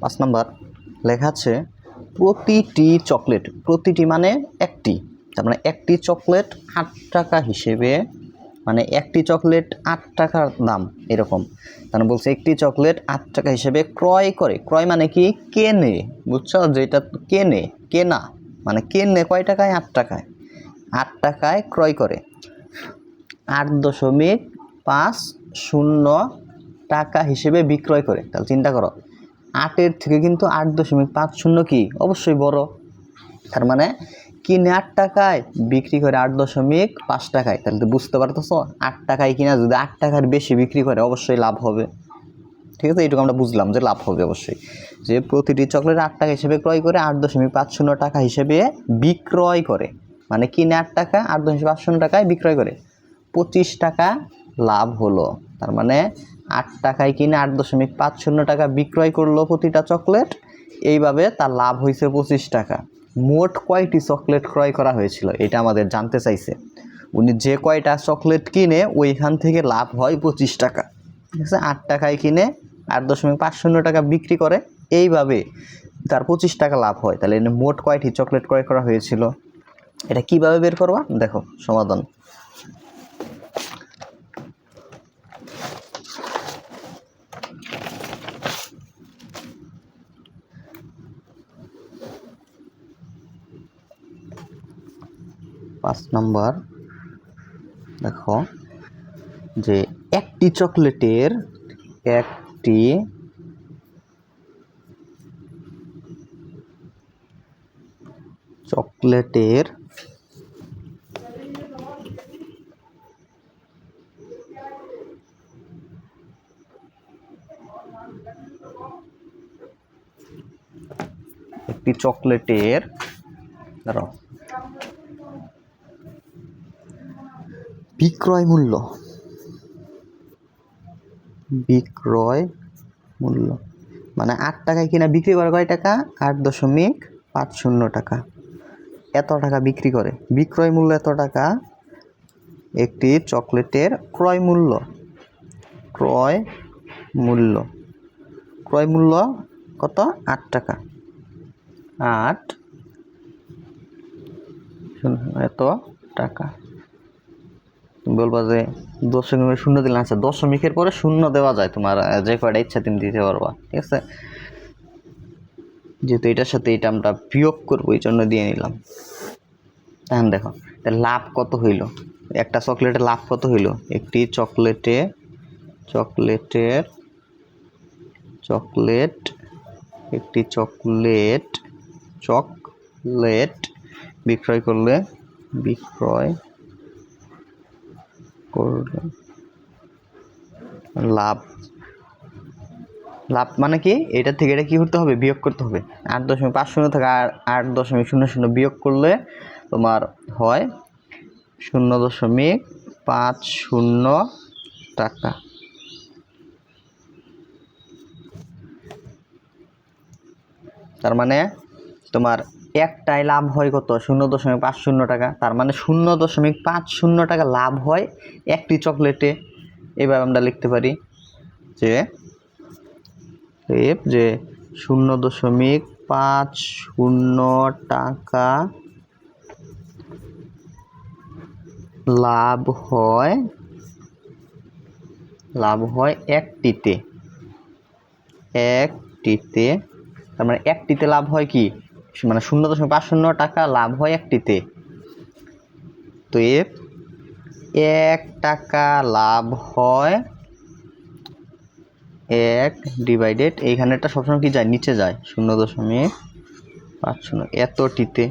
পাঁচ নাম্বার, লেখা আছে, প্রতিটি চকলেট, প্রতিটি মানে একটি। তার মানে একটি চকলেট আট টাকা হিসেবে মানে একটি চকলেট আট টাকার দাম এরকম। তার মানে বলছে একটি চকলেট আট টাকা হিসেবে ক্রয় করে। ক্রয় মানে কি? কেনে, বুঝছ? যেটা কেনে, কেনা মানে কেনে কয় টাকায়? আট টাকায়। আট টাকায় ক্রয় করে। আট দশমিক পাঁচ শূন্য টাকা হিসেবে বিক্রয় করে। তাহলে চিন্তা করো আটের থেকে কিন্তু আট দশমিক পাঁচ শূন্য কি? অবশ্যই বড়। তার মানে কিনে আট টাকায়, বিক্রি করে আট দশমিক পাঁচ টাকায়। তাহলে তো বুঝতে পারতেছো, আট টাকায় কিনা যদি আট টাকার বেশি বিক্রি করে, অবশ্যই লাভ হবে। ঠিক আছে? এইটুকু আমরা বুঝলাম যে লাভ হবে অবশ্যই। যে প্রতিটি চকলেট আট টাকা হিসেবে ক্রয় করে, আট দশমিক পাঁচ শূন্য টাকা হিসেবে বিক্রয় করে। মানে কিনে আট টাকা, আট দশমিক পাঁচ শূন্য টাকায় বিক্রয় করে। পঁচিশ টাকা লাভ হলো। তার মানে আট টাকায় কিনে আট দশমিক পাঁচ শূন্য টাকা বিক্রয় করল প্রতিটা চকলেট। এইভাবে তার লাভ হয়েছে পঁচিশ টাকা। মোট কয়টি চকলেট ক্রয় করা হয়েছিল? এটা আমাদের জানতে চাইছে। উনি যে কয়টা চকলেট কিনে, ওইখান থেকে লাভ হয় পঁচিশ টাকা। ঠিক আছে? আট টাকায় কিনে আট দশমিক পাঁচ শূন্য টাকা বিক্রি করে, এইভাবে তার পঁচিশ টাকা লাভ হয়। তাহলে মোট কয়টি চকলেট ক্রয় করা হয়েছিল? এটা কীভাবে বের করবা? দেখো, সমাধান। পাঁচ নম্বর দেখো যে একটি চকলেটের একটি চকলেটের একটি চকলেটের দাঁড়াও বিক্রয় মূল্য। বিক্রয় মূল্য। মানে আট টাকায় কিনা বিক্রি করে কয় টাকা? আট দশমিক পাঁচ শূন্য টাকা। এত টাকা বিক্রি করে। বিক্রয় মূল্য এত টাকা? একটি চকলেটের ক্রয় মূল্য। ক্রয় মূল্য। ক্রয় মূল্য কত? আট টাকা। আট এত টাকা। বলবা যে দশমিকের শূন্য দিলে আচ্ছা দশমিকের পরে শূন্য দেওয়া যায় তোমার যে কয়টা ইচ্ছা তুমি দিতে পারবা, ঠিক আছে? যেহেতু এটার সাথে এটা আমরা বিয়োগ করব, এই জন্য দিয়ে নিলাম। এখন দেখো লাভ কত হইল? একটা চকলেটের লাভ কত হইল? একটি চকলেটে, চকলেটের, চকলেট, একটি চকলেট চকলেট বিক্রয় করলে, বিক্রয় লাভ। লাভ মানে কি? এটা থেকে এটা কি করতে হবে? বিয়োগ করতে হবে। আট দশমিক পাঁচ শূন্য থেকে আর আট দশমিক শূন্য শূন্য বিয়োগ করলে তোমার হয় শূন্য দশমিক পাঁচ শূন্য টাকা। তার মানে তোমার একটাই লাভ হয় কত? শূন্য দশমিক পাঁচ শূন্য টাকা। তার মানে শূন্য দশমিক পাঁচ শূন্য টাকা লাভ হয় একটি চকলেটে এবার আমরা লিখতে পারি যে যে শূন্য দশমিক পাঁচ শূন্য টাকা লাভ হয় লাভ হয় একটিতে। একটিতে, তার মানে একটিতে লাভ হয় কি? মানে শূন্য দশমিক পাঁচ শূন্য টাকা লাভ হয় একটিতে। তো এফ এক টাকা লাভ হয় এক ডিভাইডেড এইখানেটা সবসময় কি যায়? নিচে যায়, শূন্য দশমিক পাঁচ শূন্য এতটিতে।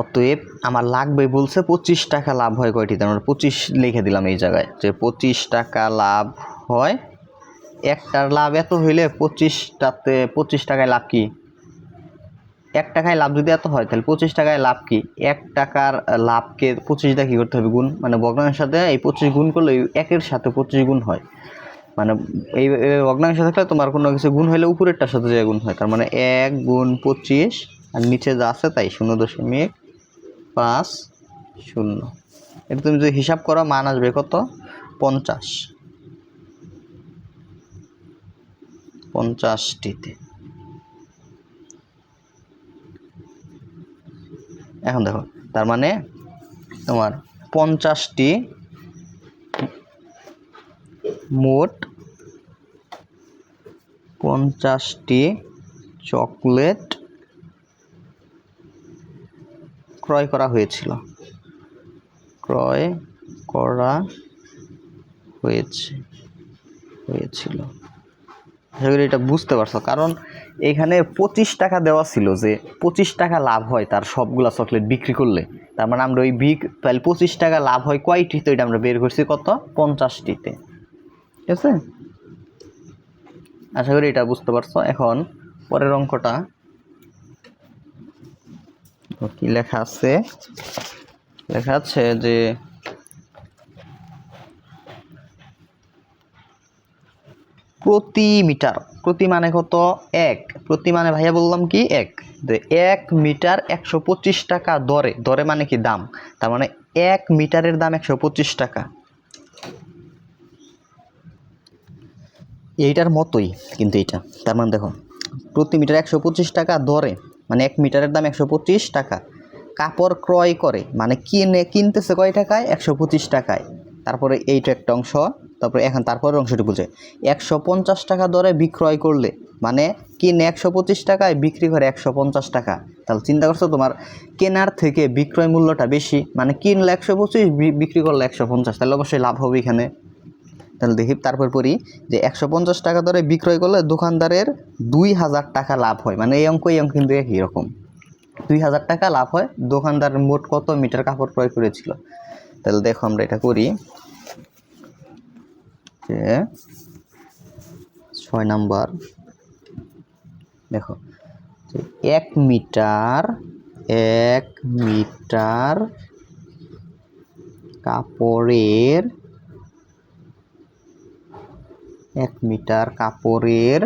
অতএব আমার লাগবে বলছে পঁচিশ টাকা লাভ হয় কয়টিতে? আমরা পঁচিশ লিখে দিলাম এই জায়গায়, যে পঁচিশ টাকা লাভ হয় একটার লাভ এত হইলে পঁচিশটাতে পঁচিশ টাকায় লাভ কি? এক টাকায় লাভ যদি এত হয়, তাহলে পঁচিশ টাকায় লাভ কি? এক টাকার লাভকে পঁচিশ দিয়ে কী করতে হবে গুণ? মানে ভগ্নাংশের সাথে এই পঁচিশ গুণ করলে একের সাথে পঁচিশ গুণ হয়। মানে এই ভগ্নাংশ থাকলে তোমার কোনো কিছু গুণ হলে উপরেরটার সাথে যে গুণ হয়, তার মানে এক গুণ পঁচিশ আর নিচে যা আছে তাই, শূন্য দশমিক পাঁচ শূন্য। এটা তুমি যদি হিসাব করো, মান আসবে কত? পঞ্চাশ। পঞ্চাশটিতে। এখন দেখো, তার মানে তোমার পঞ্চাশটি মোট পঞ্চাশটি চকলেট ক্রয় করা হয়েছিল। ক্রয় করা হয়েছে, হয়েছিল। আশা করি এটা বুঝতে পারছ। কারণ এখানে পঁচিশ টাকা দেওয়া ছিল যে পঁচিশ টাকা লাভ হয় তার সবগুলা চকলেট বিক্রি করলে। তার মানে আমরা ওই বিক তাহলে পঁচিশ টাকা লাভ হয় কয়টিতে এটা আমরা বের করছি কত? পঞ্চাশটিতে। ঠিক আছে? আশা করি এটা বুঝতে পারছ। এখন পরের অঙ্কটা। তো কি লেখা আছে? লেখা আছে যে প্রতি মিটার। প্রতি মানে কত? এক। প্রতি মানে ভাইয়া বললাম কি? এক। তো এক মিটার একশো পঁচিশ টাকা দরে। দরে মানে কি দাম? তার মানে এক মিটারের দাম একশো পঁচিশ টাকা। এইটার মতোই কিন্তু এইটা। তার মানে দেখো, প্রতি মিটার একশো পঁচিশ টাকা দরে। মানে এক মিটারের দাম একশো পঁচিশ টাকা। কাপড় ক্রয় করে। মানে কিনে, কিনতেছে কয় টাকায়? একশো পঁচিশ টাকায়। তারপরে এইটা একটা অংশ। তারপরে এখন তারপরের অংশটি বুঝে একশো পঞ্চাশ টাকা দরে বিক্রয় করলে মানে কিনে একশো পঁচিশ টাকায় বিক্রি করে একশো পঞ্চাশ টাকা। তাহলে চিন্তা করছ তোমার কেনার থেকে বিক্রয় মূল্যটা বেশি মানে কিনলে একশো পঁচিশ বিক্রি করলে একশো পঞ্চাশ, তাহলে অবশ্যই লাভ হবে এখানে। তাহলে দেখি, তারপর পড়ি যে একশো পঞ্চাশ টাকা দরে বিক্রয় করলে দোকানদারের দুই হাজার টাকা লাভ হয় মানে এই অঙ্ক এই অঙ্ক কিন্তু একই রকম। দুই হাজার টাকা লাভ হয়, দোকানদার মোট কত মিটার কাপড় ক্রয় করেছিল? তাহলে দেখো আমরা এটা করি। যে ছয় নাম্বার। দেখো এক মিটার এক মিটার কাপড়ের, এক মিটার কাপড়ের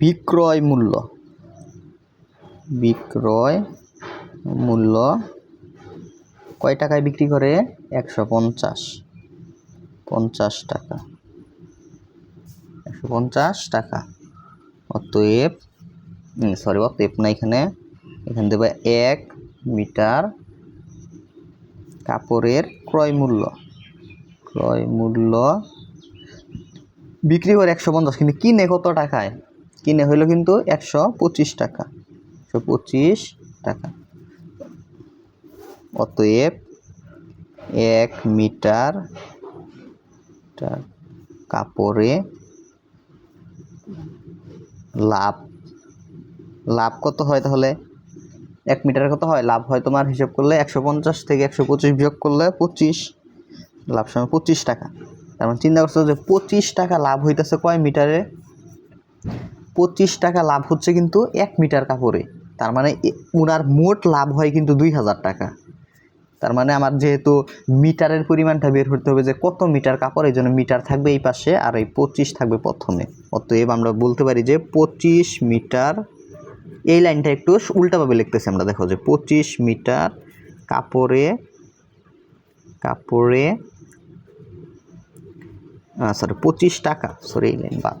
বিক্রয় মূল্য। বিক্রয় মূল্য কয় টাকায় বিক্রি করে? একশো পঞ্চাশ। পঞ্চাশ টাকা। একশো পঞ্চাশ টাকা। অতএব সরি অতএব না এখানে। এখানে দেবে এক মিটার কাপড়ের ক্রয় মূল্য। ক্রয় মূল্য বিক্রি করে একশো পঞ্চাশ, কিন্তু কিনে কত টাকায়? কিনে হইল কিন্তু একশো পঁচিশ টাকা। একশো পঁচিশ টাকা। অতএব এক মিটার টা- কাপড়ে লাভ লাভ কত হয় তাহলে? এক মিটারে কত হয়? লাভ হয় তোমার হিসাব করলে একশো পঞ্চাশ থেকে একশো পঁচিশ বিয়োগ করলে পঁচিশ, লাভ সময় পঁচিশ টাকা। তার মানে চিন্তা করছ যে পঁচিশ টাকা লাভ হইতেছে কয় মিটারে? পঁচিশ টাকা লাভ হচ্ছে কিন্তু এক মিটার কাপড়ে। তার মানে উনার মোট লাভ হয় কিন্তু দুই হাজার টাকা। তার মানে আমার যেহেতু মিটারের পরিমাণটা বের করতে হবে যে কত মিটার কাপড়, এই জন্য মিটার থাকবে এই পাশে আর এই পঁচিশ থাকবে প্রথমে। অতএব আমরা বলতে পারি যে পঁচিশ মিটার, এই লাইনটা একটু উল্টাভাবে লিখতেছি আমরা, দেখো যে পঁচিশ মিটার কাপড়ে কাপড়ে সরি পঁচিশ টাকা সরি এই লাইন বাদ।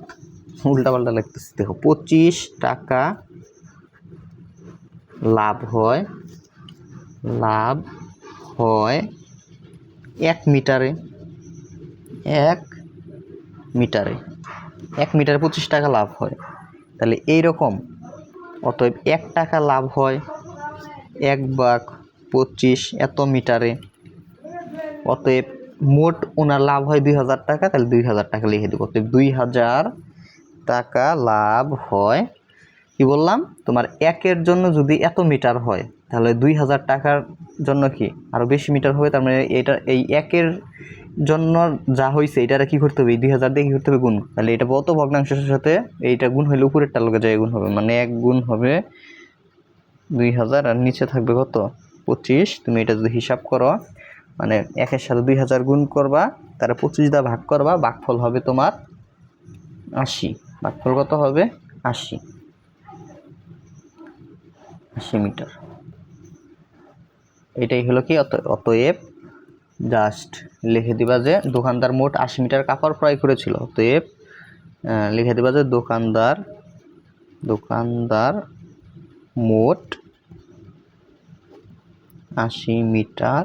উল্টাপাল্টা লিখতেছি, দেখো, পঁচিশ টাকা লাভ হয়, লাভ হয় এক মিটারে এক মিটারে। এক মিটারে পঁচিশ টাকা লাভ হয়। তাহলে এই রকম। অতএব এক টাকা লাভ হয়, এক বাঘ পঁচিশ এত মিটারে। অতএব মোট ওনার লাভ হয় দুই হাজার টাকা, তাহলে দুই হাজার টাকা লিখে দেবো। অতএব দুই হাজার টাকা লাভ হয়, কি বললাম? তোমার একের জন্য যদি এত মিটার হয় তাহলে দুই হাজার টাকার জন্য কি? আরও বেশি মিটার হবে, তার মানে এটা, এই একের জন্য যা হয়েছে এটারে কি করতে হবে? দুই হাজার দিয়ে কি করতে হবে? গুণ। তাহলে এটা কত ভগ্নাংশের সাথে এইটা গুণ হইলে উপরেরটা লোকে যায় গুণ হবে। মানে এক গুণ হবে দুই হাজার আর নিচে থাকবে কত? পঁচিশ। তুমি এটা যদি হিসাব করো মানে একের সাথে দুই হাজার গুণ করবা তারা পঁচিশ দা ভাগ করবা ভাগফল হবে তোমার আশি। ভাগফল কত হবে? আশি। আশি মিটার। এটাই হলো কি? অত অতএব জাস্ট লিখে দিবা যে দোকানদার মোট আশি মিটার কাপড় ক্রয় করেছিল। অতএব লিখে দিবা যে দোকানদার দোকানদার মোট আশি মিটার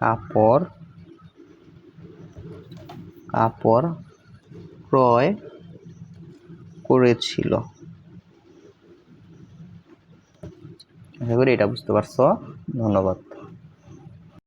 কাপড় কাপড় ক্রয় করেছিল। আশা করি এটা বুঝতে পারছ। ধন্যবাদ।